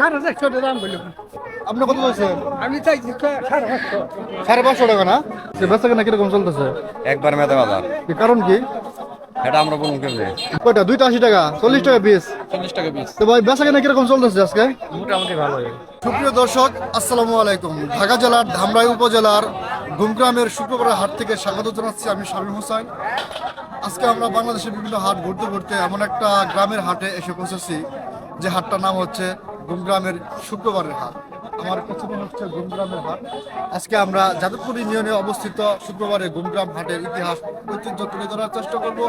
সাড়ে চারশো টাকা দাম বললাম আপনি কত বলছেন আমি চাইছি সাড়ে পাঁচশো। সাড়ে পাঁচশো টাকা না? সে বেচা কেনা কীরকম চলতেছে? একবার মেধা বাজার। কারণ কি? এটা আমরা বলুন কেমনে? কয়টা? দুইটা আশি টাকা চল্লিশ টাকা পিস চল্লিশ টাকা পিস তো ভাই বেচা কেনা কীরকম চলতেছে আজকে? মোটামুটি ভালো সুপ্রিয় দর্শক আসসালামু আলাইকুম। ঢাকা জেলার ধামরাই উপজেলার গুমগ্রামের শুক্রবারের হাট থেকে স্বাগত জানাচ্ছি আমি শামীম হোসেন। আজকে আমরা বাংলাদেশের বিভিন্ন হাট ঘুরতে ঘুরতে এমন একটা গ্রামের হাটে এসে পৌঁছেছি যে হাটটার নাম হচ্ছে গুমগ্রামের শুক্রবারের হাট। আমার পেছনে হচ্ছে গুমগ্রামের হাট। আজকে আমরা যাদবপুর ইউনিয়নে অবস্থিত শুক্রবারে গুমগ্রাম হাটের ইতিহাস ঐতিহ্য তুলে ধরার চেষ্টা করব।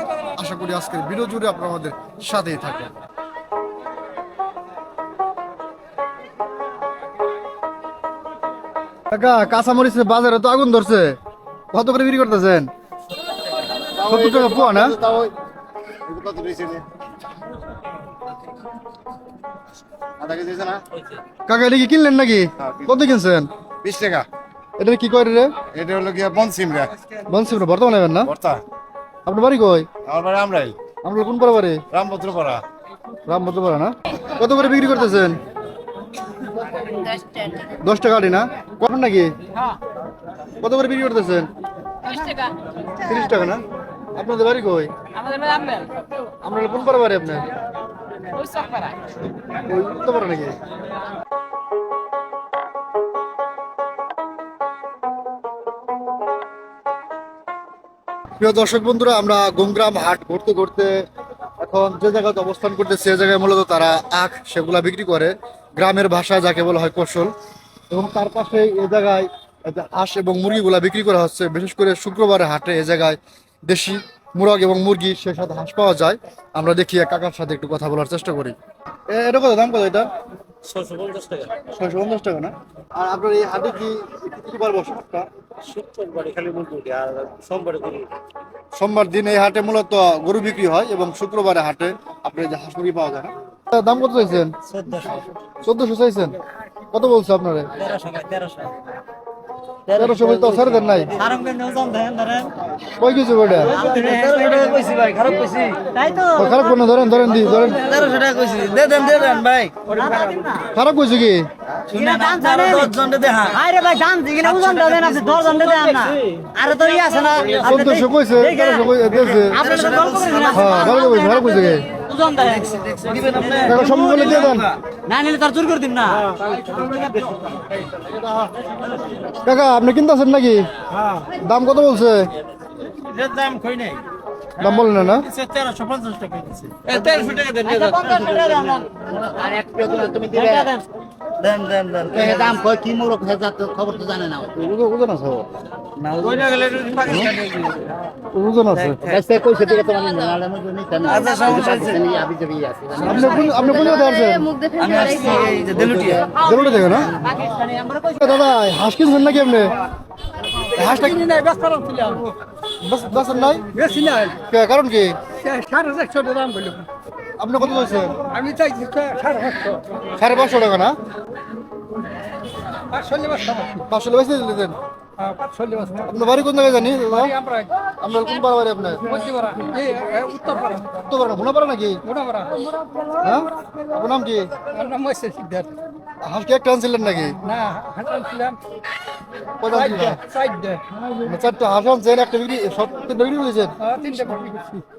আশা করি আজকের ভিডিও জুড়ে আপনারা আমাদের সাথেই থাকবেন। কাকা, কাঁচামরিচের বাজারে তো আগুন ধরছে। কত করে বিক্রি করতেছেন? সত্তর টাকা পোয়া না? কাকা এটা কি কিনলেন নাকি? কত কিনছেন? বিশ টাকা। এটা কি করে রে? এটা হলো গিয়া বনসিম রে। বনসিম বর্তমানে নেবেন না? বর্তা আপনার বাড়ি কই? আমার বাড়ি আমরাই। আমরা কোন পাড়া বাড়ি? রামভদ্র পাড়া রাম পাড়া না? কত করে বিক্রি করতেছেন? দশ টাকা আটি না? কখন নাকি? কত করে বিক্রি করতেছেন? টাকা। তিরিশ টাকা না? আপনাদের বাড়ি কই? আমাদের ম্যাডাম কোন পাড়া বাড়ি আপনার? প্রিয় দর্শক বন্ধুরা, আমরা গোমগ্রাম হাট ঘুরতে ঘুরতে এখন যে জায়গাতে অবস্থান করতে সে জায়গায় মূলত তারা আখ সেগুলা বিক্রি করে, গ্রামের ভাষায় যাকে বলা হয় কৌশল। এবং তার পাশে এ জায়গায় হাঁস এবং মুরগিগুলা বিক্রি করা হচ্ছে। বিশেষ করে শুক্রবারে হাটে এই জায়গায় দেশি মুরগ এবং মুরগি সে সাথে হাঁস পাওয়া যায়। আমরা দেখি এক কাকার সাথে একটু কথা বলার চেষ্টা করি। এটা কত? দাম কত এটা? ছয়শো পঞ্চাশ টাকা। না? আর আপনার এই হাটে কি কি বসে হাটটা সোমবার দিন এই হাটে মূলত গরু বিক্রি হয় এবং শুক্রবারে হাটে আপনার যে হাঁস মুরগি পাওয়া যায় না। দাম কত চাইছেন? চোদ্দশো। চাইছেন? কত বলছে আপনারা? তেরোশো। বলতে ছাড়ে দেন নাই। কই কিছু ও, খারাপ কোনো ধরেন ধরেন দি ধরেন। খারাপ কইছে কি? আরে ভাই দাম দিকে না ওজন দেন দশ জন দেন না। আরে তো ইয়ে আছে না। চোদ্দশো কইছে তেরোশো হ্যাঁ ভালো কইছে ভালো কইছে কি? ওজন দেয় সম্পূর্ণ দিয়ে দেন। না নিলে তার চুরি করে দিন না। কাকা আপনি কিনতে আছেন নাকি? দাম কত বলছে? দাম কই নাই? দাম বলেন না না। তেরোশো পঞ্চাশ টাকা দিচ্ছে দাম কয় কি মোর খবর তো জানে না। ওজন ওজন আছে ও। ওজন আছে। এসে কইছে দিকে তো মানে নালে মধ্যে নিতে না। আবি যাবি আছে আপনি কোন আপনি কোন আসছি জরুরি দেখো না? দাদা হাঁস কিনছেন নাকি আপনি? হাঁসটা কিনি নাই ব্যস্ত ছিলাম বাস বাসের নাই? বেশি নাই। কারণ কি? টাকা দাম আপনি কত বলছেন? আমি চাইছি সাড়ে পাঁচশো সাড়ে পাঁচশো টাকা না? পাঁচশো বেশি দিলেন? আপনার বাড়ি কোন জায়গায় জানি আমরা আপনার কোন পাড়া বাড়ি আপনার উত্তরপাড়া নাকি? হ্যাঁ? আপনার নাম কি? আমার নাম হচ্ছে সিদ্ধার্থ। হাঁস কি একটা আনছিলেন নাকি? না? চারটে মানে চারটা হাঁস আনছেন একটা বিক্রি সব তিনটা বিক্রি করেছেন তিনটে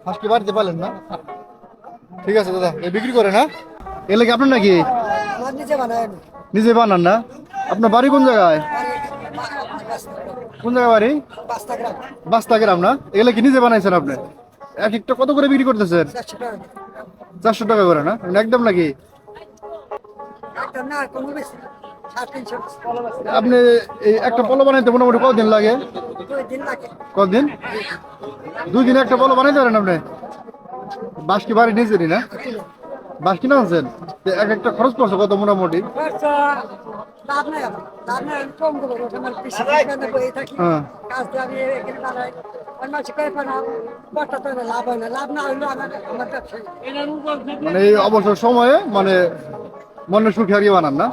হাঁস কি বাড়িতে পারলেন না? ঠিক আছে দাদা। বিক্রি করে না এলে কি আপনার নাকি? নিজে বানান না? আপনার বাড়ি কোন জায়গায়? কোন জায়গায় বাড়ি? বাস্তা গ্রাম। না? এগুলো কি নিজে বানাইছেন আপনি? এক একটা কত করে বিক্রি করতেছেন? চারশো টাকা। করে না? মানে একদম নাকি? আপনি এই একটা পলো বানাইতে মোটামুটি কতদিন লাগে? কতদিন দুই দিন একটা পলো বানাইতে পারেন আপনি? বাস কি বাড়ি নিজেরই না বাস কিনে আনছেন এক একটা খরচ পড়ছে কত মোটামুটি হ্যাঁ হয় না না মানে এই অবসর সময়ে মানে মনে সুখে কি বানান না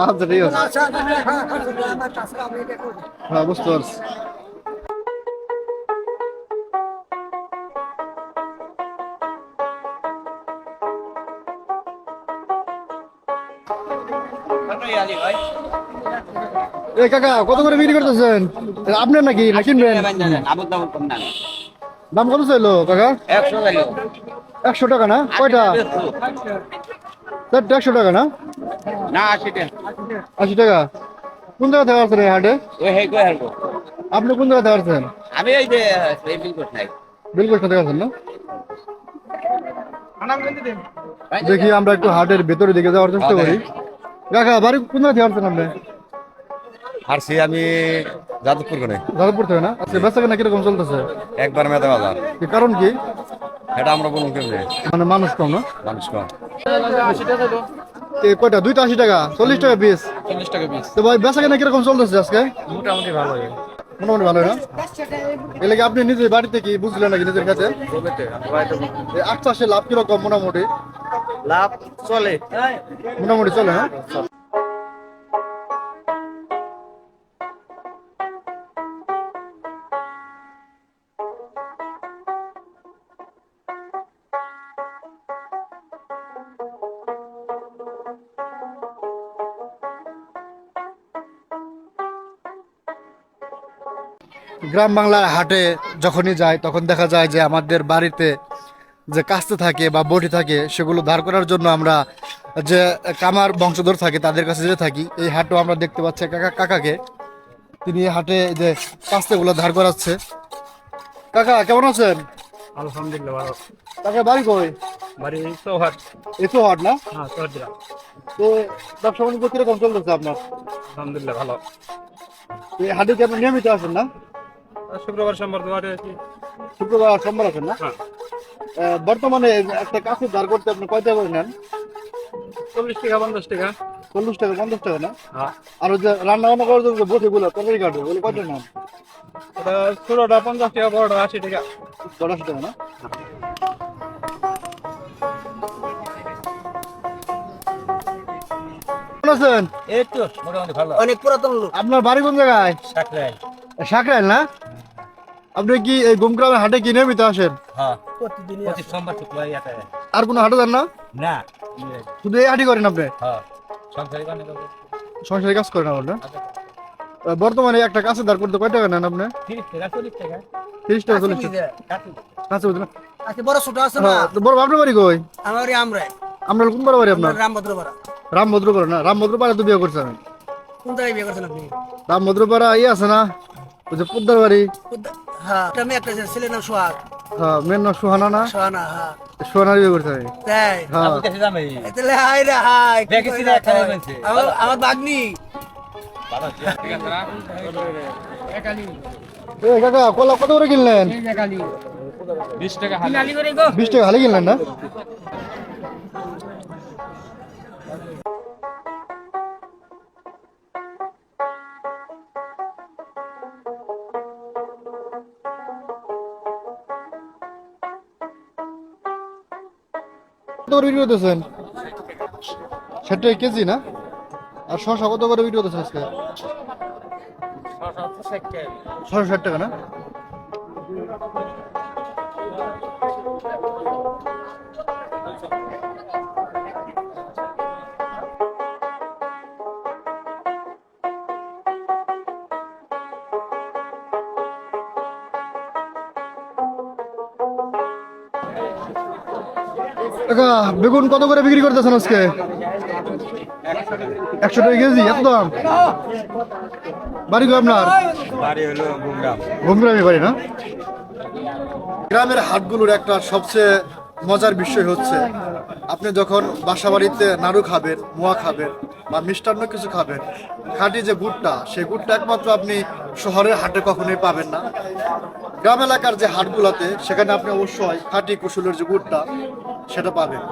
আচ্ছা ঠিক আছে আচ্ছা হ্যাঁ হ্যাঁ বুঝতে পারছি এ কাকা কত করে বিক্রি করতেছেন? আপনার নাকি না কিনবেন? দাম কত চাইলো কাকা? একশো টাকা না? কয়টা? চারটে একশো টাকা না? না আশি টাকা। আশি টাকা। কোন জায়গা থেকে আসছেন এই হাটে? আপনি কোন জায়গা থেকে আসছেন? আমি এই যে বিলকুল সাথে আছেন না? দেখি আমরা একটু হাটের ভেতরে দিকে যাওয়ার চেষ্টা করি। কাকা বাড়ি কোন জায়গা আসছেন আপনি? হারছি আমি যাদবপুর করে যাদবপুর থেকে না? আচ্ছা বেচা কেনা কীরকম চলতেছে? একবার মেদা বাজার। কি কারণ কি? এটা আমরা বলুন কেমনে? মানে মানুষ কম না? মানুষ কম। এ কয়টা? দুইটা আশি টাকা? চল্লিশ টাকা পিস চল্লিশ টাকা পিস তো ভাই বেচা কেনা কীরকম চলতেছে আজকে? মোটামুটি ভালো মোটামুটি ভালো না? এর লাগে আপনি নিজে বাড়িতে কি বুঝলেন নাকি নিজের কাছে? এই আট চাষে লাভ কীরকম মোটামুটি? লাভ চলে। মোটামুটি চলে হ্যাঁ? গ্রাম বাংলার হাটে যখনই যায় তখন দেখা যায় যে আমাদের বাড়িতে যে কাস্তে থাকে বা বটি থাকে সেগুলো ধার করার জন্য আমরা যে কামার বংশধর থাকে তাদের কাছে যে থাকি। এই হাটও আমরা দেখতে পাচ্ছি কাকা কাকাকে। তিনি এই হাটে যে কাস্তেগুলো ধার করাচ্ছে। কাকা কেমন আছেন? আলহামদুলিল্লাহ ভালো। কাকা বাড়ি কই? বাড়ি না? হ্যাঁ তো ব্যবসা বাণিজ্য কীরকম চলতেছে আপনার? আলহামদুলিল্লাহ ভালো। এই হাটে কি আপনি নিয়মিত আসেন না? শুক্রবার সোমবার দুয়ারে আছি। শুক্রবার সোমবার আছেন না? হ্যাঁ। বর্তমানে একটা কাছে ধার করতে আপনি কয়টা করে নেন? চল্লিশ টাকা পঞ্চাশ টাকা। চল্লিশ টাকা পঞ্চাশ টাকা না? হ্যাঁ। আর যে রান্না বান্না করার জন্য বসে গুলো তরকারি কাটবে ওগুলো কত নেন? ওটা ষোলোটা পঞ্চাশ টাকা বড়টা আশি টাকা। দশ টাকা না? আছেন? এই তো মোটামুটি ভালো। অনেক পুরাতন লোক। আপনার বাড়ি কোন জায়গায়? সাকরাই সাকরাইল না? আপনি কি এই গুমগ্রামের হাটে কি নিয়মিত আসেন? হ্যাঁ। আর কোনো হাটে যান না? না। শুধু এই হাটই করেন আপনি? হ্যাঁ। সংসারী সংসারে কাজ করেন আপনার না বর্তমানে একটা কাছে দাঁড় করতে কয় টাকা নেন আপনি? তিরিশ টাকা চল্লিশ টাকা। তিরিশ টাকা চল্লিশ টাকা। কাছে বুঝলেন আচ্ছা বড় ছোট আছে না? হ্যাঁ তো বড় আপনার বাড়ি কই? আমার আমরা আমরা কোন বড় বাড়ি আপনার রামভদ্রপাড়া। রামভদ্র করে না? রামভদ্র পাড়া তো বিয়ে করছে আমি কোন জায়গায় বিয়ে করছেন আপনি? রামভদ্র পাড়া ইয়ে আছে না? ওই যে পোদ্দার বাড়ি। কোথা- হ্যাঁ একটা মেয়ে একটা ছেলে নাম সোহাগ। হ্যাঁ মেন না সুহানা না? সোহানা হ্যাঁ। বিয়ে তাই? হ্যাঁ। তাহলে হাই রে হাই। কি দেখেছি কইরা না, খারাপ আমার আমার বাগনি। কাকা কলা কত করে কিনলেন? বিশ টাকা বিশ টাকা হালি কিনলেন না? করে বিক্রি করতেছেন ষাট টাকা কেজি না? আর শশা কত করে বিক্রি করতেছেন আজকে ছশো ষাট টাকা না? কাকা বেগুন কত করে বিক্রি করতেছেন আজকে? একশো টাকা কেজি এত দাম? বাড়ি কো আপনার? বাড়ি ঘুমগ্রামে বাড়ি না? গ্রামের হাটগুলোর একটা সবচেয়ে মজার বিষয় হচ্ছে আপনি যখন বাসা বাড়িতে নাড়ু খাবেন মোয়া খাবেন বা মিষ্টান্ন কিছু খাবেন খাঁটি যে গুড়টা সেই গুড়টা একমাত্র আপনি শহরের হাটে কখনোই পাবেন না। গ্রাম এলাকার যে হাটগুলোতে সেখানে আপনি অবশ্যই খাঁটি কুশলের যে গুড়টা সেটা পাবেন।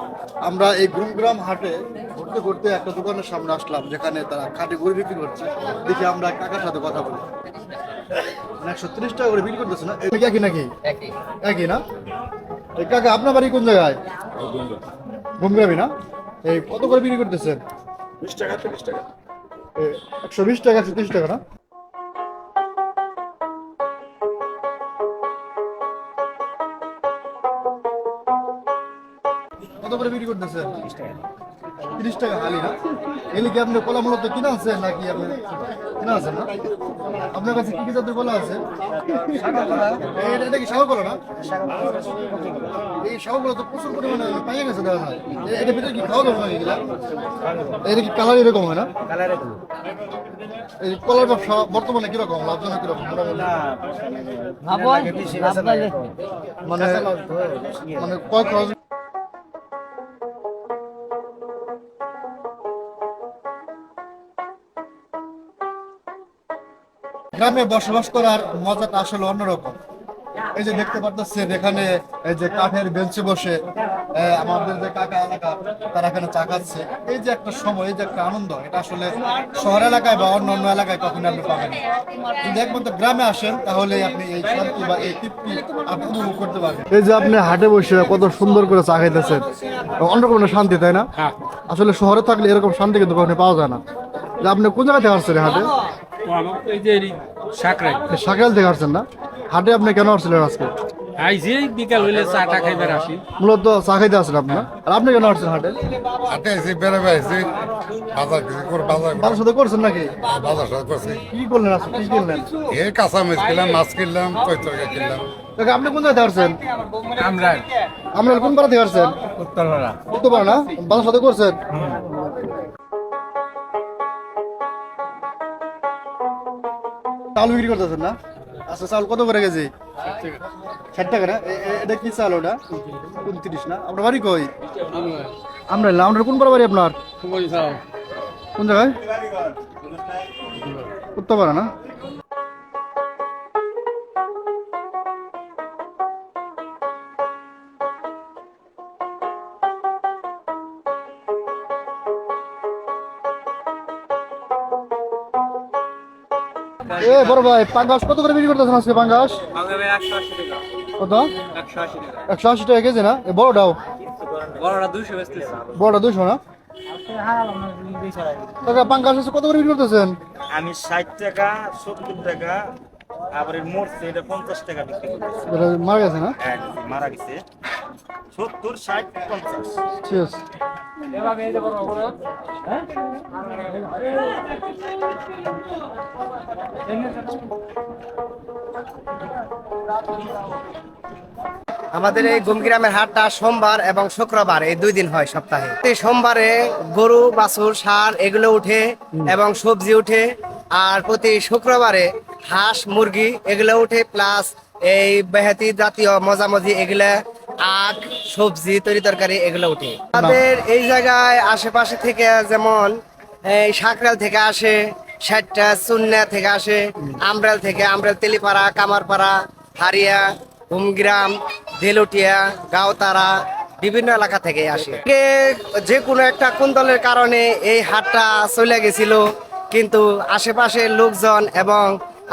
আমরা এই গুমগ্রাম হাটে ঘুরতে ঘুরতে একটা দোকানের সামনে আসলাম যেখানে তারা খাঁটি গুড় বিক্রি করছে। দেখি আমরা কাকার সাথে কথা বলি। মানে একশো তিরিশ টাকা করে বিক্রি করতেছে না? একই নাকি? একই। না? এই কাকা আপনার বাড়ি কোন জায়গায়? ঘুমগ্রামী না? এই কত করে বিক্রি করতেছেন? বিশ টাকা তিরিশ টাকা। একশো বিশ টাকা একশো তিরিশ টাকা না? কত করে বিক্রি করতেছেন? তিরিশ টাকা হালি না? এগুলি কি আপনি কলা মূলত কিনা আছে নাকি আপনি কিনা আছেন না? আপনার কাছে কি কি জাতের কলা আছে? এটা কি সাগর কলা না? এই কলা তো প্রচুর পরিমাণে পাইয়ে গেছে দেখা এটা ভিতরে কি খাওয়া না এগুলা? এটা কি কালার এরকম হয় না? এই কলার ব্যবসা বর্তমানে কীরকম? লাভজনক কীরকম? মানে মানে কয় খরচ গ্রামে বসবাস করার মজাটা আসলে অন্যরকম। এই যে দেখতে পাচ্ছেন এখানে এই যে কাঠের বেঞ্চে বসে আমাদের যে কাকা এলাকা তারা এখানে চা খাচ্ছে। এই যে একটা সময় এই যে একটা আনন্দ এটা আসলে শহর এলাকায় বা অন্য অন্য এলাকায় কখনো আপনি পাবেন। যদি একমাত্র গ্রামে আসেন তাহলে আপনি এই শান্তি বা এই তৃপ্তি আপনি উপভোগ করতে পারবেন। এই যে আপনি হাটে বসে কত সুন্দর করে চা খাইতেছেন অন্যরকম শান্তি তাই না? আসলে শহরে থাকলে এরকম শান্তি কিন্তু কখনো পাওয়া যায় না। যে আপনি কোন জায়গা থেকে আসছেন হাটে? এই যে সাকরাই। সকাল থেকে আসছেন না? হাটে আপনি কেন আসছিলেন আজকে? আইসি বিকাল হইলে চাটা খাইবার আসি। মূলত চা খাইতে আসছেন আপনার আর আপনি কেন আসছেন হাটে? হাটে এসে বেড়াবে এসে বাজার কিছু করে বাজার বাবার সাথে করছেন নাকি? বাজার সাথে করছি। কি করলেন আজকে? কি কিনলেন? এ কাঁচা মাছ কিনলাম মাছ কিনলাম তৈ তরকারি কিনলাম আপনি কোন জায়গা থেকে আসছেন আমরা কোন পাড়া থেকে আসছেন? উত্তরপাড়া। উত্তর পাড়া সাথে করছেন? চাল বিক্রি করতেছেন না? আচ্ছা চাল কত করে কেজি? ষাট টাকা না? এটা কি চাল ওটা? উনত্রিশ না? আপনার বাড়ি কই? আমরা এলাম। আপনার কোন বাড়ি আপনার? কোন জায়গায়? উত্তরপাড়া না? এ বড় ভাই পাঙ্গাস কত করে বিক্রি করতেছেন আজকে পাঙ্গাস? একশো আশি টাকা। কত? একশো আশি টাকা। কেজি না? এ বড়টাও? বড়টা দুশো না? পাঙ্গাস কত করে বিক্রি করতেছেন? আমি ষাট টাকা সত্তর টাকা আবার এর মরছে এটা পঞ্চাশ টাকা বিক্রি করতেছে। মারা গেছে না? এক মারা গেছে। সত্তর ষাট পঞ্চাশ। ঠিক আছে। আমাদের এই গুমগ্রামের হাটটা সোমবার এবং শুক্রবার এই দুই দিন হয় সপ্তাহে। সোমবারে গরু বাছুর সার এগুলো উঠে এবং সবজি উঠে আর প্রতি শুক্রবারে হাঁস মুরগি এগুলো উঠে প্লাস এই বেহাতি জাতীয় মজামজি এগুলা আখ সবজি তরি তরকারি এগুলো উঠে। আমাদের এই জায়গায় আশেপাশে থেকে যেমন এই সাকরাল থেকে আসে ষাটটা চুন্না থেকে আসে আমরাল থেকে আমরাল তেলিপাড়া কামারপাড়া হারিয়া হুমগ্রাম দেলুটিয়া গাওতারা বিভিন্ন এলাকা থেকে আসে। যে কোনো একটা কুন্দলের কারণে এই হাটটা চলে গেছিল কিন্তু আশেপাশের লোকজন এবং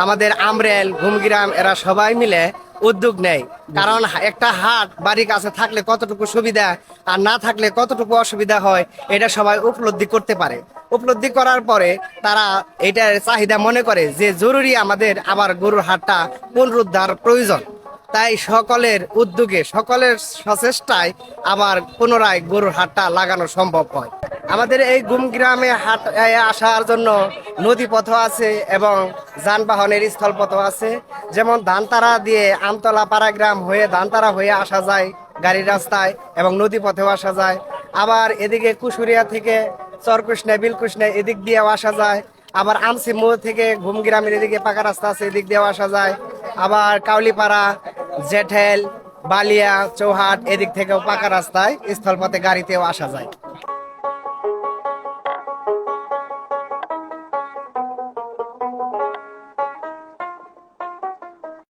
আমাদের আমরেল, ঘুমগ্রাম, এরা সবাই মিলে উদ্যোগ নেয়। কারণ একটা হাট, বাড়ির কাছে থাকলে কতটুকু সুবিধা আর না থাকলে কতটুকু অসুবিধা হয়, এটা সবাই উপলব্ধি করতে পারে। উপলব্ধি করার পরে তারা এটার চাহিদা মনে করে যে জরুরি আমাদের আবার গরুর হাটটা পুনরুদ্ধার প্রয়োজন। তাই সকলের উদ্যোগে, সকলের সচেষ্টায় আবার পুনরায় গরুর হাটটা লাগানো সম্ভব হয়। আমাদের এই গুম গ্রামে হাট আসার জন্য নদী পথ আছে এবং যানবাহনের স্থলপথ আছে। যেমন ধানতারা দিয়ে আমতলা পাড়াগ্রাম হয়ে ধানতারা হয়ে আসা যায় গাড়ির রাস্তায় এবং নদী পথেও আসা যায়। আবার এদিকে কুশুরিয়া থেকে চরকৃষ্ণা বিলকৃষ্ণা এদিক দিয়েও আসা যায়। আবার আমসি মোড় থেকে ঘুমগ্রামের এদিকে পাকা রাস্তা আছে, এদিক দিয়েও আসা যায়। আবার কাউলিপাড়া, জেঠেল, বালিয়া, চৌহাট এদিক থেকেও পাকা রাস্তায় স্থলপথে গাড়িতেও আসা যায়।